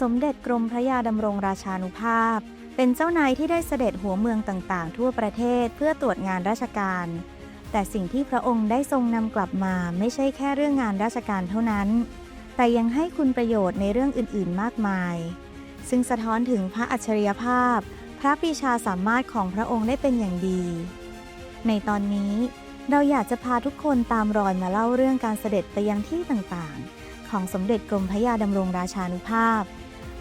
สมเด็จกรมพระยาดำรงราชานุภาพ เป็นเจ้านายที่ได้เสด็จหัวเมืองต่างๆ ทั่วประเทศเพื่อตรวจงานราชการ แต่สิ่งที่พระองค์ได้ทรงนำกลับมาไม่ใช่แค่เรื่องงานราชการเท่านั้น แต่ยังให้คุณประโยชน์ในเรื่องอื่นๆ มากมาย ซึ่งสะท้อนถึงพระอัจฉริยภาพ พระปีชาสามารถของพระองค์ได้เป็นอย่างดี ในตอนนี้เราอยากจะพาทุกคนตามรอยมาเล่าเรื่องการเสด็จไปยังที่ต่างๆ ของสมเด็จกรมพระยาดำรงราชานุภาพ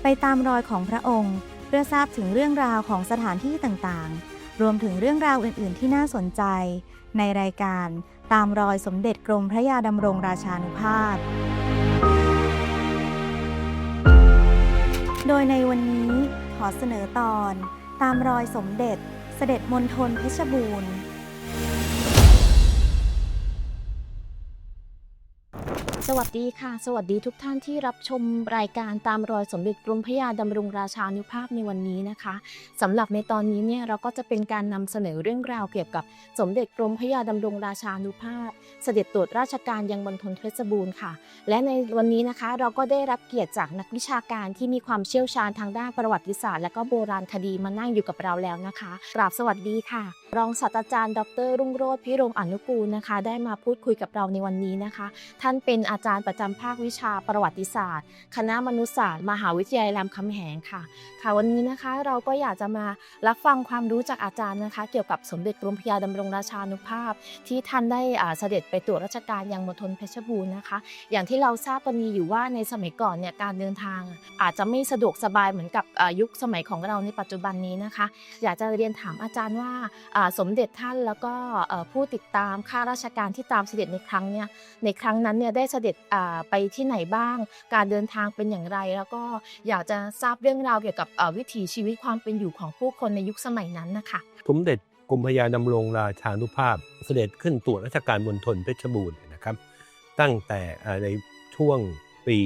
ไปตามรอยของพระองค์ เพื่อทราบถึงเรื่องราวของสถานที่ต่างๆ รวมถึงเรื่องราวอื่น ๆ ที่น่าสนใจ ในรายการตามรอยสมเด็จกรมพระยาดำรงราชานุภาพ โดยในวันนี้ขอเสนอตอน ตามรอยสมเด็จเสด็จมณฑลเพชรบูรณ์ สวัสดีค่ะ สวัสดีทุกท่านที่รับชมรายการตามรอยสมเด็จกรมพระยาดำรงราชานุภาพในวันนี้นะคะสำหรับในตอนนี้เนี่ยเราก็จะเป็นการนำเสนอเรื่องราวเกี่ยวกับสมเด็จกรมพระยาดำรงราชานุภาพ เสด็จตรวจราชการยังมณฑลเพชรบูรณ์ค่ะ และในวันนี้นะคะเราก็ได้รับเกียรติจากนักวิชาการที่มีความเชี่ยวชาญทางด้านประวัติศาสตร์ และก็โบราณคดีมานั่งอยู่กับเราแล้วนะคะกราบสวัสดีค่ะรองศาสตราจารย์ ดร รุ่งโรจน์พิรมอนุกูลนะคะ ได้มาพูดคุยกับเราในวันนี้นะคะ ท่านเป็นอาจารย์ประจำภาควิชาประวัติศาสตร์ คณะมนุษยศาสตร์ มหาวิทยาลัยรามคำแหงค่ะ ค่ะวันนี้นะคะเราก็อยากจะมารับฟังความรู้จากอาจารย์นะคะ เกี่ยวกับสมเด็จกรมพระยาดำรงราชานุภาพ ที่ท่านได้เสด็จไปตรวจราชการยังมณฑลเพชรบูรณ์นะคะ อย่างที่เราทราบกันดีอยู่ว่าในสมัยก่อนเนี่ยการเดินทาง อาจจะไม่สะดวกสบายเหมือนกับยุคสมัยของเราในปัจจุบันนี้นะคะ อยากจะเรียนถามอาจารย์ว่าสมเด็จท่านแล้วก็ผู้ติดตามข้าราชการที่ตามเสด็จในครั้งเนี่ยในครั้งนั้นเนี่ยได้เสด็จไปที่ไหนบ้าง การเดินทางเป็นอย่างไร แล้วก็อยากจะทราบเรื่องราวเกี่ยวกับวิถีชีวิตความเป็นอยู่ของผู้คนในยุคสมัยนั้นนะคะสมเด็จกรมพยาดำรงราชานุภาพเสด็จขึ้นตรวจราชการมณฑลเพชรบูรณ์นะครับ ตั้งแต่ในช่วงปี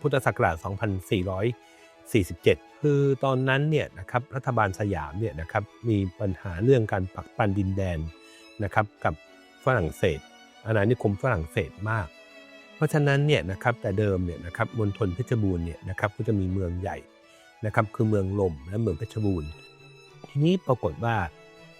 พุทธศักราช 2447 คือตอนนั้นเนี่ยนะครับรัฐบาลสยามเนี่ยนะครับมีปัญหาเรื่องการปักปันดินแดนนะครับกับฝรั่งเศสอาณานิคมฝรั่งเศสมาก เพราะฉะนั้นเนี่ยนะครับแต่เดิมเนี่ยนะครับมณฑลเพชรบูรณ์เนี่ยนะครับก็จะมีเมืองใหญ่นะครับคือเมืองลมและเมืองเพชรบูรณ์ทีนี้ปรากฏว่า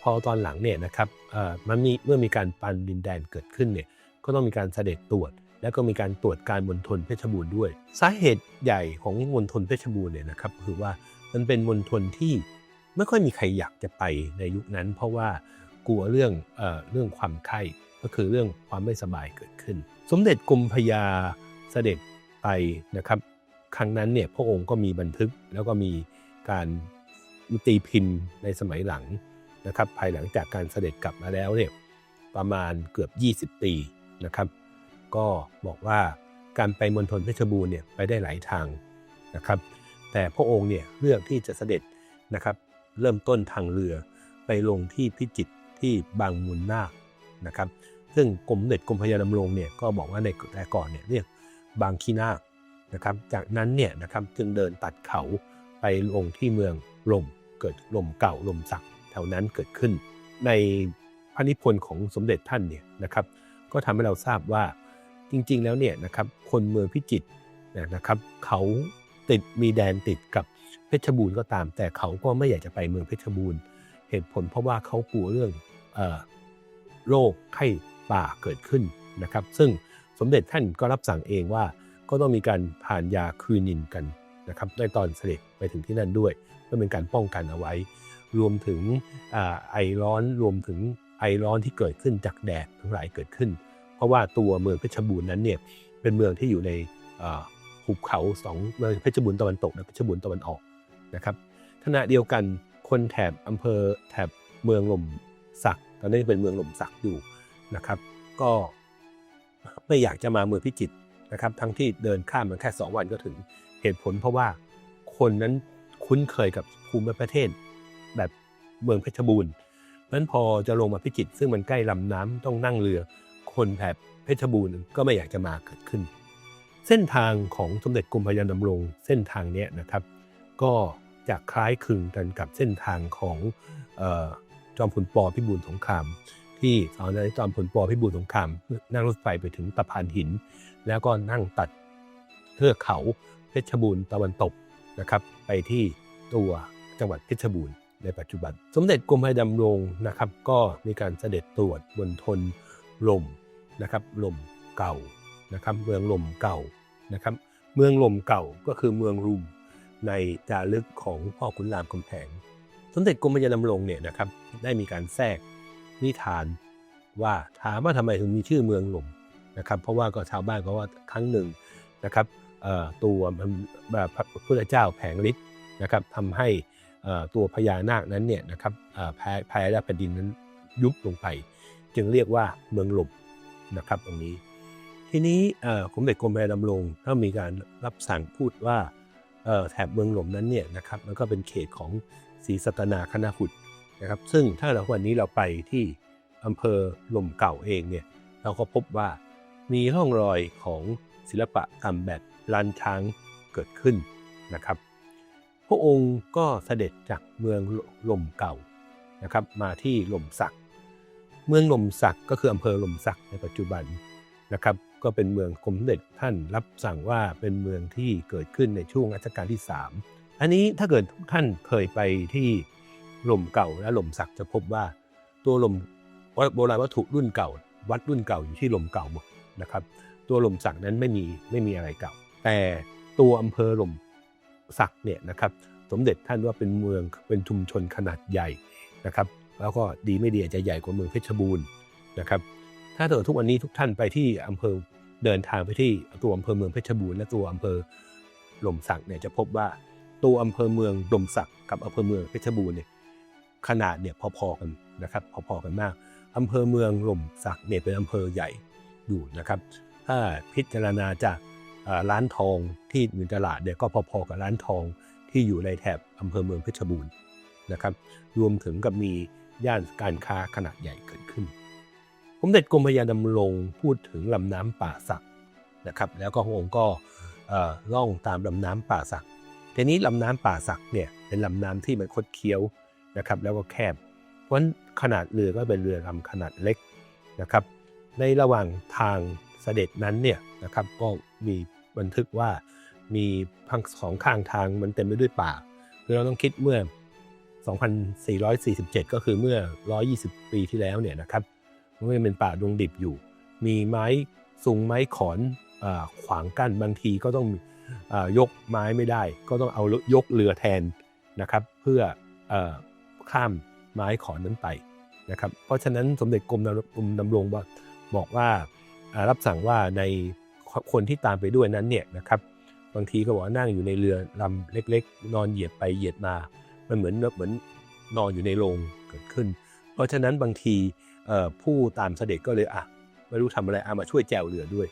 พอตอนหลังเนี่ยนะครับเอ่อมันมีเมื่อมีการปันดินแดนเกิดขึ้นเนี่ยก็ต้องมีการเสด็จตรวจ แล้วก็มีการตรวจการมณฑลเพชรบูรณ์ด้วย สาเหตุใหญ่ของมณฑลเพชรบูรณ์เนี่ยนะครับคือว่ามันเป็นมณฑลที่ไม่ค่อยมีใครอยากจะไปในยุคนั้น เพราะว่ากลัวเรื่องเอ่อเรื่องความไข้ก็คือเรื่องความไม่สบายเกิดขึ้น สมเด็จกรมพยาเสด็จไปนะครับ ครั้งนั้นเนี่ยพระองค์ก็มีบันทึกแล้วก็มีการตีพิมพ์ในสมัยหลังนะครับ ภายหลังจากการเสด็จกลับมาแล้วเนี่ยประมาณเกือบ 20 ปีนะครับ ก็บอกว่าการไปมณฑลเพชรบูรณ์เนี่ยไปได้หลายทางนะครับ แต่พระองค์เนี่ยเลือกที่จะเสด็จนะครับ เริ่มต้นทางเรือไปลงที่พิจิตรที่บางมูลนาคนะครับ ซึ่งกรมเด็จกรมพยาดำรงเนี่ยก็บอกว่าในแต่ก่อนเนี่ยเรียกบางขี้นาคนะครับ จากนั้นเนี่ยนะครับจึงเดินตัดเขาไปลงที่เมืองลมเกิดลมเก่าลมสักแถวนั้นเกิดขึ้น ในพระนิพนธ์ของสมเด็จท่านเนี่ยนะครับ ก็ทำให้เราทราบว่า จริงๆแล้วเนี่ยนะครับคนเมืองพิจิตรนะครับเขาติดมีแดนติดกับเพชรบูรณ์ก็ตาม แต่เขาก็ไม่อยากจะไปเมืองเพชรบูรณ์ เหตุผลเพราะว่าเขากลัวเรื่องอโรคไข้ป่าเกิดขึ้นนะครับ ซึ่งสมเด็จท่านก็รับสั่งเองว่าก็ต้องมีการผ่านยาคลืนินกันนะครับในตอนเสด็จไปถึงที่นั่นด้วยเพื่อเป็นการป้องกันเอาไว้ รวมถึงอไอร้อนรวมถึงไอร้อนที่เกิดขึ้นจากแดดทั้งหลายเกิดขึ้น ราะว่าตัวเมืองเพชรบูรณ์นั้นเนี่ยเป็นเมืองที่อยู่ในหุบเขาสองเมืองเพชรบูรณ์ตะวันตกและเพชรบูรณ์ตะวันออกนะครับขณะเดียวกันคนแถบอำเภอแถบเมืองหล่มสักตอนนี้เป็นเมืองหล่มสักอยู่นะครับ ก็ไม่อยากจะมาเมืองพิจิตรนะครับ ทั้งที่เดินข้ามมันแค่ 2 วันก็ถึงเหตุผลเพราะว่าคนนั้นคุ้นเคยกับภูมิประเทศ แบบเมืองเพชรบูรณ์เพราะฉะนั้นพอจะลงมาพิจิตรซึ่งมันใกล้ลำน้ำต้องนั่งเรือ คนแถบเพชรบูรณ์ก็ไม่อยากจะมาเกิดขึ้น เส้นทางของสมเด็จกรมพระยาดำรงเส้นทางนี้นะครับ ก็จะคล้ายคลึงกันกับเส้นทางของออจอมพลปพิบูลสงคราม ที่ตอนนั้นจอมพลปพิบูลสงคราม นั่งรถไฟไปถึงตะพานหิน แล้วก็นั่งตัดเทือกเขาเพชรบูรณ์ตะวันตกนะครับ ไปที่ตัวจังหวัดเพชรบูรณ์ในปัจจุบัน สมเด็จกรมพระยาดำรงนะครับ ก็มีการเสด็จตรวจบนทนลม นะครับลมเก่านะครับเมืองลมเก่านะครับเมืองลมเก่าก็คือเมืองรุมในจารึกของพ่อขุนรามคำแหงสมเด็จกรมพยาดำรงเนี่ยนะครับได้มีการแทรกนิทานว่าถามว่าทำไมถึงมีชื่อเมืองลมนะครับเพราะว่าก็ชาวบ้านก็ว่าครั้งหนึ่งนะครับตัวพระพุทธเจ้าแผงฤทธิ์นะครับทำให้ตัวพญานาคนั้นเนี่ยนะครับแพ้แพ้แผ่นดินนั้นยุบลงไป จึงเรียกว่าเมืองลม นะครับตรงนี้ ทีนี้สมเด็จกรมพระดำรงถ้ามีการรับสั่งพูดว่าแถบเมืองหลมนั้นเนี่ยนะครับมันก็เป็นเขตของศรีสัตนาคณหุดนะครับ ซึ่งถ้าเราวันนี้เราไปที่อำเภอลมเก่าเองเนี่ยเราก็พบว่ามีร่องรอยของศิลปะกรรมแบบลานช้างเกิดขึ้นนะครับ พระองค์ก็เสด็จจากเมืองลมเก่านะครับ มาที่ลมสัก เมืองลมสักก็คืออำเภอลมสักในปัจจุบันนะครับ ก็เป็นเมืองกรมสมเด็จท่านรับสั่งว่าเป็นเมืองที่เกิดขึ้นในช่วงรัชกาลที่ 3 อันนี้ถ้าเกิดทุกท่านเคยไปที่ลมเก่าและลมสักจะพบว่าตัวลมโบราณวัตถุรุ่นเก่า วัดรุ่นเก่าอยู่ที่ลมเก่าหมดนะครับ ตัวลมสักนั้นไม่มีไม่มีอะไรเก่า แต่ตัวอำเภอลมสักเนี่ยนะครับ สมเด็จท่านว่าเป็นเมืองเป็นชุมชนขนาดใหญ่นะครับ แล้วก็ดีไม่ดีอาจจะใหญ่กว่าเมืองเพชรบูรณ์นะครับ ถ้าเกิดทุกวันนี้ทุกท่านไปที่อำเภอเดินทางไปที่ตัวอำเภอเมืองเพชรบูรณ์และตัวอำเภอหล่มสักเนี่ยจะพบว่าตัวอำเภอเมืองหล่มสักกับอำเภอเมืองเพชรบูรณ์เนี่ยขนาดเนี่ยพอๆกันนะครับพอๆกันมากอำเภอเมืองหล่มสักเนี่ยเป็นอำเภอใหญ่อยู่นะครับ ถ้าพิจารณาจากร้านทองที่อยู่ตลาดเนี่ยก็พอๆกับร้านทองที่อยู่ในแถบอำเภอเมืองเพชรบูรณ์นะครับ รวมถึงกับมี ย่านการค้าขนาดใหญ่เกิดขึ้นสมเด็จกรมพระยาดำรงพูดถึงลำน้ำป่าสักนะครับ แล้วก็พระองค์ก็ล่องตามลำน้ำป่าสักทีนี้ลำน้ำป่าสักเนี่ยเป็นลำน้ำที่มันคดเคี้ยวนะครับ แล้วก็แคบ เพราะฉะนั้นขนาดเรือก็เป็นเรือลำขนาดเล็กนะครับ ในระหว่างทางเสด็จนั้นเนี่ยนะครับก็มีบันทึกว่ามีพังสองข้างทางมันเต็มไปด้วยป่าคือเราต้องคิดเมื่อ 2447 ก็คือเมื่อ 120 ปีที่แล้วเนี่ยนะครับมันยังเป็นป่าดงดิบอยู่ มีไม้สูงไม้ขอนอขวางกั้นบางทีก็ต้องอยกไม้ไม่ได้ ก็ต้องเอายกเรือแทนนะครับเพื่ออข้ามไม้ขอนนั้นไปนะครับเพราะฉะนั้นสมเด็จกรมกรมดำรงบอกว่าอ่ารับสั่งว่าในคนที่ตามไปด้วยนั้นเนี่ยนะครับบางทีก็บอกว่านั่งอยู่ในเรือลำเล็ก ๆ นอนเหยียดไปเหยียดมา มันเหมือนเหมือนนอนอยู่ในโรงเกิดขึ้น เพราะฉะนั้นบางทีผู้ตามเสด็จก็เลยอะไม่รู้ทำอะไรอะมาช่วยแจวเรือด้วย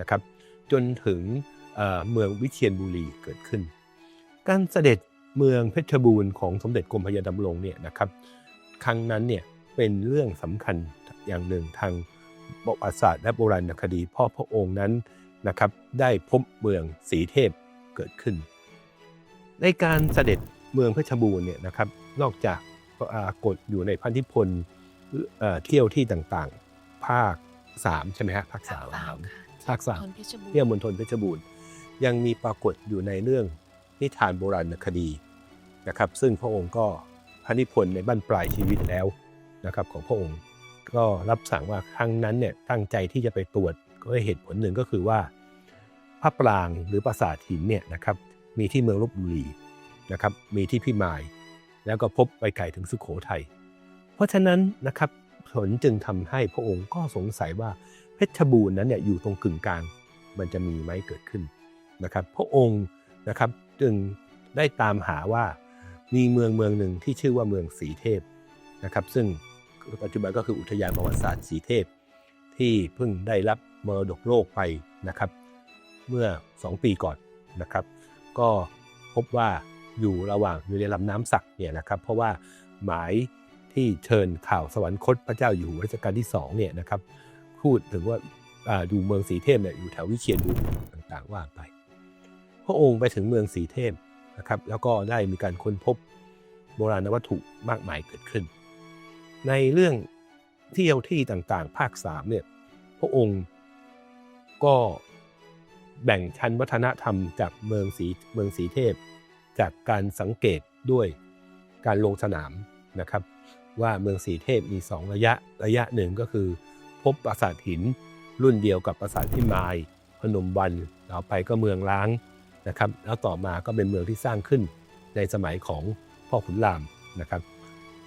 นะครับ จนถึงเมืองวิเชียรบุรีเกิดขึ้น การเสด็จเมืองเพชรบูรณ์ของสมเด็จกรมพระยาดำรงเนี่ยนะครับ ครั้งนั้นเนี่ยเป็นเรื่องสำคัญอย่างหนึ่งทางประวัติศาสตร์และโบราณคดีพ่อพระองค์นั้นนะครับ ได้พบเมืองศรีเทพเกิดขึ้น ในการเสด็จ เมืองเพชรบูรณ์เนี่ยนะครับนอกจากปรากฏอยู่ในพันธิพลเอ่อเที่ยวที่ต่างๆ ภาค3ใช่ไหมฮะภาคสามภาคสามเพชรบูรณ์เที่ยวมณฑลเพชรบูรณ์ ยังมีปรากฏอยู่ในเรื่องนิทานโบราณคดีนะครับ ซึ่งพระองค์ก็พระนิพนธ์ในบั้นปลายชีวิตแล้วนะครับของพระองค์ก็รับสั่งว่าครั้งนั้นเนี่ยตั้งใจที่จะไปตรวจก็เหตุผลหนึ่งก็คือว่าพระปรางหรือปราสาทหินเนี่ยนะครับมีที่เมืองลบบุรี นะครับมีที่พิมาย แล้วก็พบไปไกลถึงสุโขทัยเพราะฉะนั้นนะครับผลจึงทำให้พระองค์ก็สงสัยว่าเพชรบูรณ์นั้นเนี่ยอยู่ตรงกึ่งกลางมันจะมีไหมเกิดขึ้นนะครับ พระองค์นะครับจึงได้ตามหาว่ามีเมืองเมืองหนึ่งที่ชื่อว่าเมืองสีเทพนะครับ ซึ่งปัจจุบันก็คืออุทยานประวัติศาสตร์สีเทพ ที่เพิ่งได้รับมรดกโลกไปนะครับ เมื่อ 2 ปีก่อนนะครับ ก็พบว่า อยู่ระหว่างอยู่ในลำน้ำสักเนี่ยนะครับเพราะว่าหมายที่เชิญข่าวสวรรคตพระเจ้าอยู่หัวรัชกาลที่2เนี่ยนะครับพูดถึงว่าดูเมืองสีเทพเนี่ยอยู่แถววิเชียรบุรีต่างๆว่าไป พระองค์ไปถึงเมืองสีเทพนะครับแล้วก็ได้มีการค้นพบโบราณวัตถุมากมายเกิดขึ้น ในเรื่องเที่ยวที่ต่างๆ ภาคสามเนี่ยพระองค์ก็แบ่งชั้นวัฒนธรรมจากเมืองสีเมืองสีเทพ จากการสังเกตด้วยการลงสนามนะครับ ว่าเมืองสีเทพมี 2 ระยะระยะหนึ่งก็คือ พบปราสาทหินรุ่นเดียวกับปราสาทพิมาย พนมวันต่อไปก็เมืองล้างนะครับ แล้วต่อมาก็เป็นเมืองที่สร้างขึ้นในสมัยของพ่อขุนรามนะครับ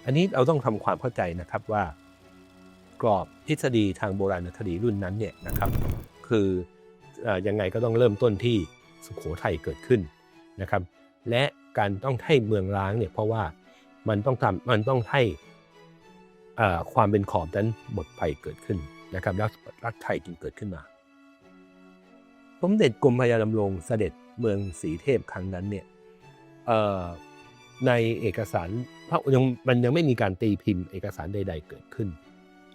อันนี้เราต้องทำความเข้าใจนะครับว่ากรอบทฤษฎีทางโบราณคดีรุ่นนั้นเนี่ยนะครับคือเอ่อยังไงก็ต้องเริ่มต้นที่สุโขทัยเกิดขึ้นนะครับ และการต้องให้เมืองล้างเนี่ยเพราะว่ามันต้องทำมันต้องให้ความเป็นขอบนั้นหมดไปเกิดขึ้นนะครับแล้วรัฐไทยจึงเกิดขึ้นมาสมเด็จกรมพยาดำรงเสด็จเมืองศรีเทพครั้งนั้นเนี่ยในเอกสารพระยังมันยังไม่มีการตีพิมพ์เอกสารใด ๆ เกิดขึ้น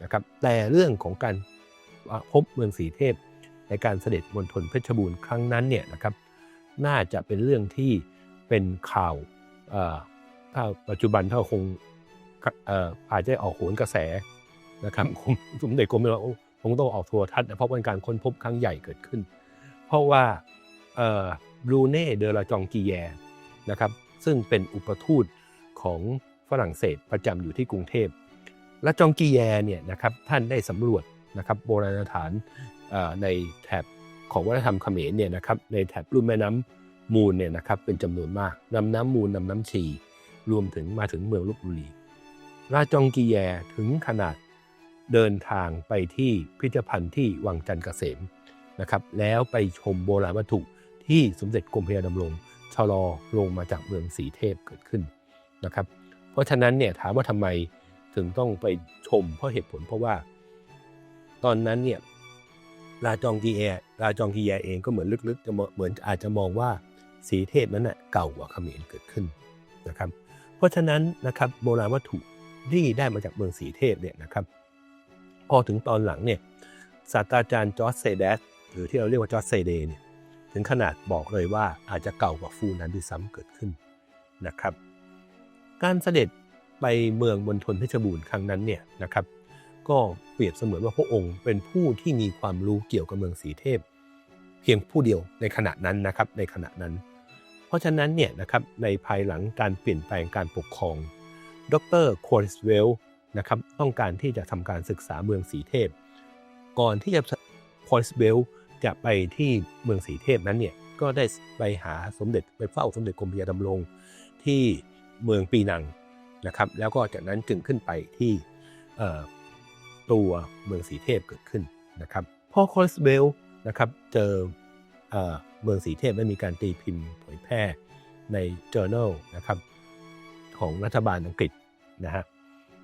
นะครับแต่เรื่องของการพบเมืองศรีเทพในการเสด็จมณฑลเพชรบูรณ์ครั้งนั้นเนี่ยนะครับน่าจะเป็นเรื่องที่ เป็นข่าวถ้าปัจจุบันถ้าคงอาจจะออกโหนกระแสนะครับสมเด็จกรมเราคงต้องออกโทรทัศน์เพราะเป็นการค้นพบครั้งใหญ่เกิดขึ้น เพราะว่าบรูเน่เดลาจองกีแยนะครับซึ่งเป็นอุปทูตของฝรั่งเศสประจำอยู่ที่กรุงเทพ และจองกีแยเนี่ยนะครับท่านได้สำรวจนะครับโบราณสถานในแถบของวัฒนธรรมเขมรเนี่ยนะครับในแถบรุ่มแม่น้ำ มูลเนี่ยนะครับเป็นจำนวนมากนำน้ำมูลนำน้ำชี รวมถึงมาถึงเมืองลบบุรี ราจองกีแยถึงขนาดเดินทางไปที่พิพิธภัณฑ์ที่วังจันทร์เกษมนะครับแล้วไปชมโบราณวัตถุที่สมเด็จกรมพระยาดำรงชะลอลงมาจากเมืองสีเทพเกิดขึ้นนะครับ เพราะฉะนั้นเนี่ยถามว่าทำไมถึงต้องไปชมเพราะเหตุผลเพราะว่า ตอนนั้นเนี่ยราจองกีแอราจองกีแยเองก็เหมือนลึกๆจะเหมือนอาจจะมองว่า สีเทพนั้นน่ะเก่ากว่าเขมรเกิดขึ้นนะครับ เพราะฉะนั้นนะครับโบราณวัตถุที่ได้มาจากเมืองสีเทพเนี่ยนะครับ พอถึงตอนหลังเนี่ยศาสตราจารย์จอร์จเซเดสหรือที่เราเรียกว่าจอร์จเซเดเนี่ยถึงขนาดบอกเลยว่าอาจจะเก่ากว่าฟูนั้นด้วยซ้ำเกิดขึ้นนะครับ การเสด็จไปเมืองมณฑลเพชรบูรณ์ครั้งนั้นเนี่ยนะครับ ก็เปรียบเสมือนว่าพระองค์เป็นผู้ที่มีความรู้เกี่ยวกับเมืองสีเทพ เพียงผู้เดียวในขณะนั้นนะครับในขณะนั้น ราะฉะนั้นเนี่ยนะครับในภายหลังการเปลี่ยนแปลงการปกครอง ดรโคริสเวลนะครับต้องการที่จะทำการศึกษาเมืองสีเทพ ก่อนที่จะโคริสเวลจะไปที่เมืองสีเทพนั้นเนี่ยก็ได้ไปหาสมเด็จไปเฝ้าสมเด็จกรมพระยาดำรงที่เมืองปีนังนะครับแล้วก็จากนั้นจึงขึ้นไปที่ตัวเมืองสีเทพเกิดขึ้นนะครับพอโคริสเวลนะครับเจอ เมืองสีเทพได้มีการตีพิมพ์เผยแพร่ใน journal นะครับของรัฐบาลอังกฤษนะฮะ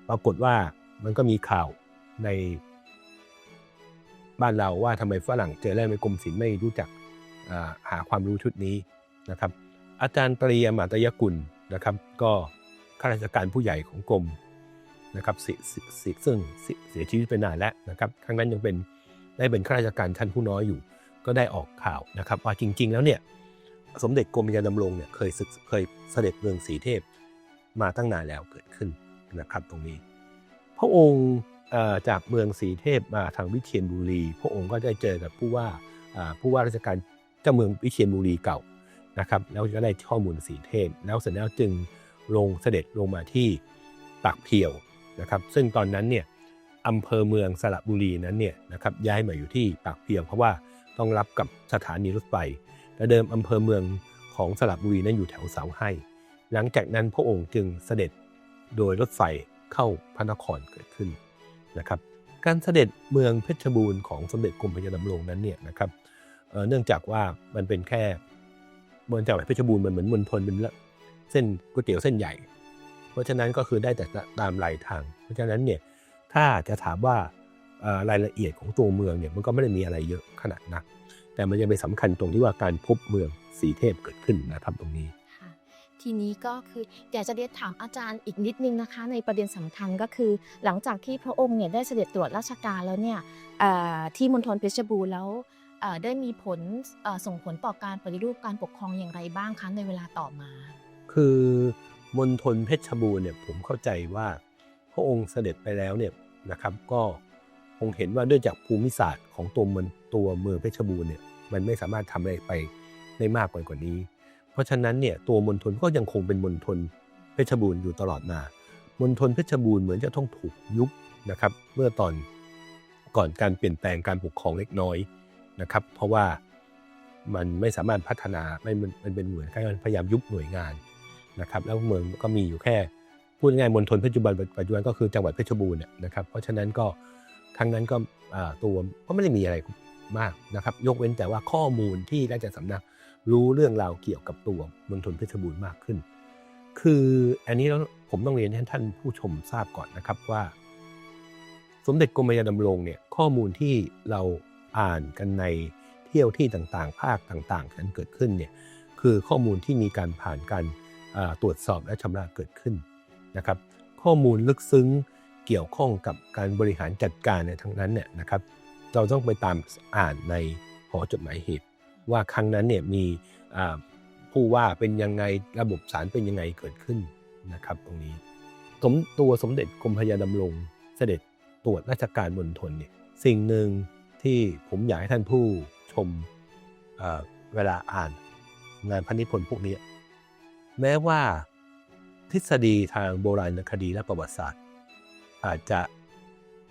ปรากฏว่ามันก็มีข่าวในบ้านเราว่าทำไมฝรั่งเจอแล้วในกรมศิลป์ไม่รู้จักหาความรู้ชุดนี้นะครับ อาจารย์ปริยมาตยกุลนะครับ ก็ข้าราชการผู้ใหญ่ของกรมนะครับสิสิซึ่งเสียชีวิตไปนานแล้วนะครับ ครั้งนั้นยังเป็นได้เป็นข้าราชการชั้นผู้น้อยอยู่ ก็ได้ออกข่าวนะครับว่าจริง ๆ แล้วเนี่ยสมเด็จกรมยาดำรงเนี่ยเคยเคยเสด็จเมืองสีเทพมาตั้งนานแล้วเกิดขึ้นนะครับตรงนี้ พระองค์จากเมืองสีเทพมาทางวิเชียรบุรี พระองค์ก็ได้เจอกับผู้ว่าผู้ว่าราชการเจ้าเมืองวิเชียรบุรีเก่านะครับแล้วก็ได้ข้อมูลสีเทพ แล้วเสร็จแล้วจึงลงเสด็จลงมาที่ปากเพียวนะครับซึ่งตอนนั้นเนี่ยอำเภอเมืองสระบุรีนั้นเนี่ยนะครับย้ายมาอยู่ที่ปากเพียวเพราะว่า ต้องรับกับสถานีรถไฟแต่เดิมอำเภอเมืองของสระบุรีนั้นอยู่แถวเสาให้ หลังจากนั้นพระองค์จึงเสด็จโดยรถไฟเข้าพระนครเกิดขึ้นนะครับ การเสด็จเมืองเพชรบูรณ์ของสมเด็จกรมพระยาดำรงนั้นเนี่ยนะครับเนื่องจากว่ามันเป็นแค่เมืองจังหวัดเพชรบูรณ์มันเหมือนมณฑลเป็นเส้นก๋วยเตี๋ยวเส้นใหญ่ เพราะฉะนั้นก็คือได้แต่ตามรายทาง เพราะฉะนั้นเนี่ยถ้าจะถามว่า รายละเอียดของตัวเมืองเนี่ยมันก็ไม่ได้มีอะไรเยอะขนาดนัก แต่มันยังเป็นสำคัญตรงที่ว่าการพบเมืองสีเทพเกิดขึ้นนะครับตรงนี้ทีนี้ก็คืออยากจะเรียนถามอาจารย์อีกนิดนึงนะคะ ในประเด็นสำคัญก็คือ หลังจากที่พระองค์เนี่ยได้เสด็จตรวจราชการแล้วเนี่ยที่มณฑลเพชรบูรณ์แล้วได้มีผลส่งผลต่อการปฏิรูปการปกครองอย่างไรบ้างคะในเวลาต่อมา คือมณฑลเพชรบูรณ์เนี่ยผมเข้าใจว่าพระองค์เสด็จไปแล้วเนี่ยนะครับก็ค งเห็นว่าด้วยจากภูมิศาสตร์ของตัวเมืองตัวเมืองเพชรบูรณ์เนี่ยมันไม่สามารถทำอะไรไปได้มากกว่านี้ เพราะฉะนั้นเนี่ยตัวมณฑลก็ยังคงเป็นมณฑลเพชรบูรณ์อยู่ตลอดมามณฑลเพชรบูรณ์เหมือนจะต้องถูกยุบนะครับเมื่อตอนก่อนการเปลี่ยนแปลงการปกครองเล็กน้อยนะครับเพราะว่ามันไม่สามารถพัฒนาไม่มันมันเป็นเหมือนการพยายามยุบหน่วยงานนะครับแล้วเมืองก็มีอยู่แค่พูดง่ายมณฑลเพชรบูรณ์ปัจจุบันก็คือจังหวัดเพชรบูรณ์นะครับเพราะฉะนั้นก็ ครั้งนั้นก็ตัวก็ไม่ได้มีอะไรมากนะครับ ยกเว้นแต่ว่าข้อมูลที่ราชสำนักรู้เรื่องราวเกี่ยวกับตัวมณฑลเพชรบูรณ์มากขึ้น คืออันนี้แล้วผมต้องเรียนให้ท่านผู้ชมทราบก่อนนะครับว่า สมเด็จกรมยาดำรงเนี่ยข้อมูลที่เราอ่านกันในเที่ยวที่ต่างๆ ภาคต่างๆนั้นเกิดขึ้นเนี่ยคือข้อมูลที่มีการผ่านการตรวจสอบและชำระเกิดขึ้นนะครับ ข้อมูลลึกซึ้ง เกี่ยวข้องกับการบริหารจัดการในทั้งนั้นเนี่ยนะครับ เราต้องไปตามอ่านในหอจดหมายเหตุ ว่าครั้งนั้นเนี่ยมีผู้ว่าเป็นยังไงระบบศาลเป็นยังไงเกิดขึ้นนะครับ ตรงนี้สมตัวสมเด็จกรมพยาดำรงเสด็จตรวจราชการมณฑลเนี่ยสิ่งหนึ่งที่ผมอยากให้ท่านผู้ชมเเวลาอ่านงานพระนิพนธ์พวกนี้ แม้ว่าทฤษฎีทางโบราณคดีและประวัติศาสตร์ อาจจะ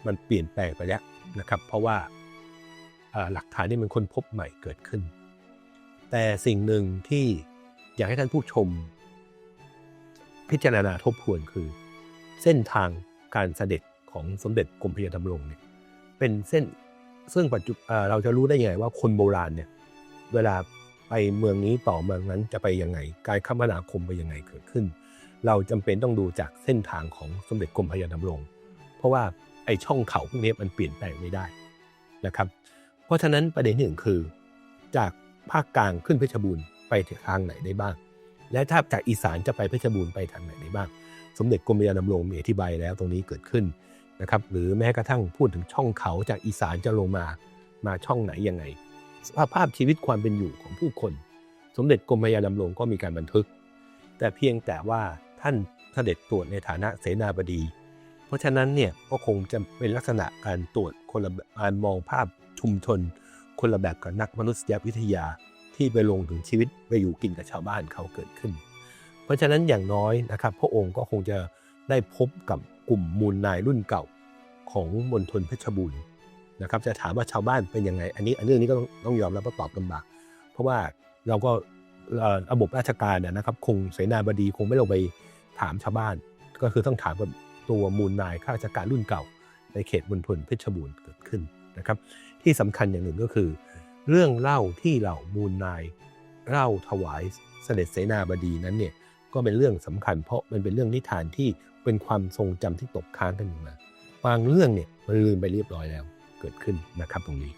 มันเปลี่ยนแปลงไปแล้วนะครับ เพราะว่าหลักฐานที่มันค้นพบใหม่เกิดขึ้น แต่สิ่งหนึ่งที่อยากให้ท่านผู้ชม พิจารณาทบทวนคือ เส้นทางการเสด็จของสมเด็จกรมพระยาดำรงเนี่ยเป็นเส้นซึ่งปัจจุเราจะรู้ได้ยังไงว่าคนโบราณเนี่ยเวลาไปเมืองนี้ต่อเมืองนั้นจะไปยังไง การคมนาคมไปยังไงเกิดขึ้น เราจำเป็นต้องดูจากเส้นทางของสมเด็จกรมพระยาดำรง เพราะว่าไอ้ช่องเขาพวกนี้มันเปลี่ยนแปลงไม่ได้นะครับ เพราะฉะนั้นประเด็นหนึ่งคือ จากภาคกลางขึ้นเพชรบูรณ์ไปทางไหนได้บ้าง และถ้าจากอีสานจะไปเพชรบูรณ์ไปทางไหนได้บ้าง สมเด็จกรมยาดำรงมีอธิบายแล้วตรงนี้เกิดขึ้นนะครับหรือแม้กระทั่งพูดถึงช่องเขาจากอีสานจะลงมามาช่องไหนยังไงสภาพชีวิตความเป็นอยู่ของผู้คน สมเด็จกรมยาดำรงก็มีการบันทึก แต่เพียงแต่ว่าท่านเสด็จตรวจในฐานะเสนาบดี เพราะฉะนั้นเนี่ยก็คงจะเป็นลักษณะการตรวจคนละแบบการมองภาพชุมชน คนละแบบกับนักมนุษยวิทยาที่ไปลงถึงชีวิตไปอยู่กินกับชาวบ้านเขาเกิดขึ้น เพราะฉะนั้นอย่างน้อยนะครับ พระองค์ก็คงจะได้พบกับกลุ่มมูลนายรุ่นเก่าของมณฑลเพชรบูรณ์นะครับจะถามว่าชาวบ้านเป็นยังไง อันนี้อันเรื่องนี้ก็ต้องยอมรับว่าตอบลำบาก เพราะว่าเราก็ระบบราชการเนี่ยนะครับ คงเสนาบดีคงไม่ลงไปถามชาวบ้าน ก็คือต้องถามกับ ตัวมูลนายข้าราชการรุ่นเก่า ในเขตมณฑลเพชรบูรณ์เกิดขึ้นนะครับ ที่สำคัญอย่างหนึ่งก็คือ เรื่องเล่าที่เหล่ามูลนายเล่าถวายเสด็จเสนาบดีนั้นเนี่ยก็เป็นเรื่องสำคัญ เพราะมันเป็นเรื่องนิทานที่เป็นความทรงจำที่ตกค้างกันอยู่มาบางเรื่องเนี่ยมันลืมไปเรียบร้อยแล้วเกิดขึ้นนะครับตรงนี้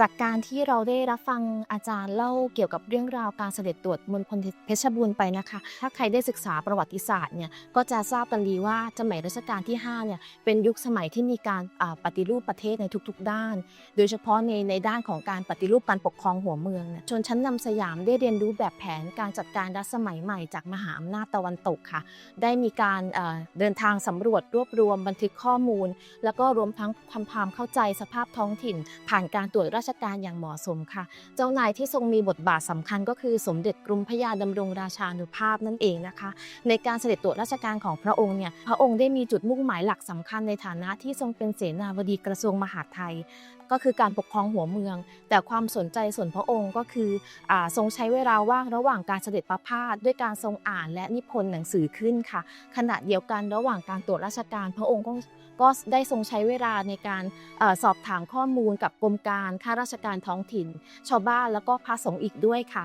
จากการที่เราได้รับฟังอาจารย์เล่าเกี่ยวกับเรื่องราวการเสด็จตรวจมณฑลเพชรบูรณ์ไปนะคะ ถ้าใครได้ศึกษาประวัติศาสตร์เนี่ยก็จะทราบกันดีว่าสมัยรัชกาลที่5เนี่ยเป็นยุคสมัยที่มีการปฏิรูปประเทศในทุกๆ ด้าน โดยเฉพาะในในด้านของการปฏิรูปการปกครองหัวเมืองเนี่ยชนชั้นนำสยามได้เรียนรู้แบบแผนการจัดการรัฐสมัยใหม่จากมหาอำนาจตะวันตกค่ะ ได้มีการเอ่อเดินทางสำรวจรวบรวมบันทึกข้อมูล แล้วก็รวมทั้งทำความเข้าใจสภาพท้องถิ่น ผ่านการตรวจราชการอย่างเหมาะสมค่ะ เจ้านายที่ทรงมีบทบาทสำคัญก็คือสมเด็จกรมพระยาดำรงราชานุภาพนั่นเองนะคะ ในการเสด็จตรวจราชการของพระองค์เนี่ยพระองค์ได้มีจุดมุ่งหมายหลักสำคัญในฐานะที่ทรงเป็นเสนาบดีกระทรวงมหาดไทย ก็คือการปกครองหัวเมือง แต่ความสนใจส่วนพระองค์ก็คืออทรงใช้เวลาว่างระหว่างการเสด็จประพาสด้วยการทรงอ่านและนิพนธ์หนังสือขึ้นค่ะ ขณะเดียวกันระหว่างการตรวจราชการพระองค์ก็ก็ได้ทรงใช้เวลาในการอสอบถามข้อมูลกับกรมการข้าราชการท้องถิ่น ชาวบ้านแล้วก็พระสงฆ์อีกด้วยค่ะ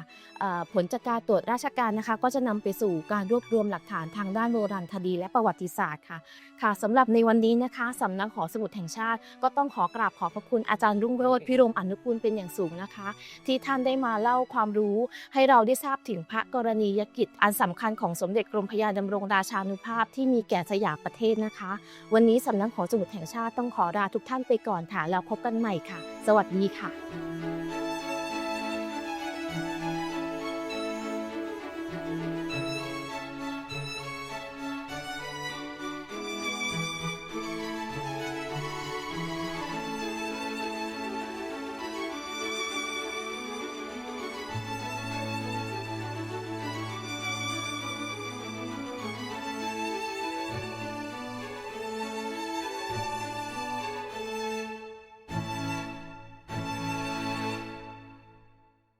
ผลจากการตรวจราชการนะคะ ก็จะนำไปสู่การรวบรวมหลักฐานทางด้านโบราณคดีและประวัติศาสตร์ค่ะค่ะสำหรับในวันนี้นะคะสำนักหอสมุดแห่งชาติ ก็ต้องขอกราบขอบพระคุณอาจารย์รุ่งโรจน์พิรมอนุกูลเป็นอย่างสูงนะคะ ที่ท่านได้มาเล่าความรู้ให้เราได้ทราบถึงพระกรณียกิจ อันสำคัญของสมเด็จกรมพระยาดำรงราชานุภาพที่มีแก่สยามประเทศนะคะ วันนี้สำนักหอสมุดแห่งชาติต้องขอลาทุกท่านไปก่อนค่ะแล้วพบกันใหม่ค่ะ สวัสดีค่ะ